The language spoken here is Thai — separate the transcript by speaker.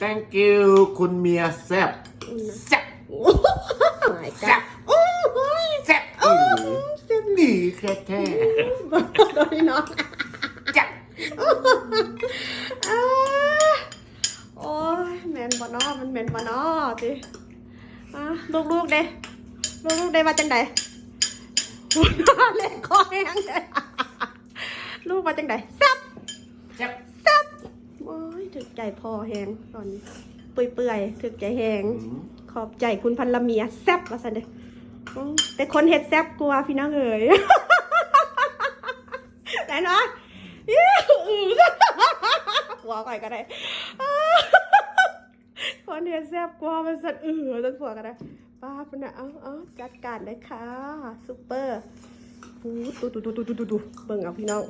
Speaker 1: thank you คุณเมียแซ่บแซ่บ
Speaker 2: หมาย
Speaker 1: แซ่
Speaker 2: กับโอ้ย
Speaker 1: แซ่บอีหลี
Speaker 2: เสียง
Speaker 1: ดีแค่แท้
Speaker 2: โดนน้อง
Speaker 1: แซ่บ
Speaker 2: อ่าโอ้ยแมนบ่นอมันแมนบ่นอจิอะลูกๆเด้ลูกๆเด้มาจังใดเล่นคอแห้งเด้ลูกมาจังใดซับ
Speaker 1: แซ่บ
Speaker 2: ซับโอ้ย ถึกใจพอแหงตอนนี้เปื่อยๆถึกใจแหง
Speaker 1: อืม
Speaker 2: ขอบใจคุณพันละเมียแซ่บว่าสันเด้อมแต่คนเห็ดแซ่บกลัวาพี่น้องเอ๋ยแต่เนาะอื้ออื้อหัวก่อยก็ได้คนเห็ดแซ่บกลัวามันสันเออสันผัวก็ได้ป้าพุ่นนะเอาเอาจัดการเลยค่ะซุปเปอร์อู้ดูดูดูดูดูดูดูเบิ่งเอาพี่น้อง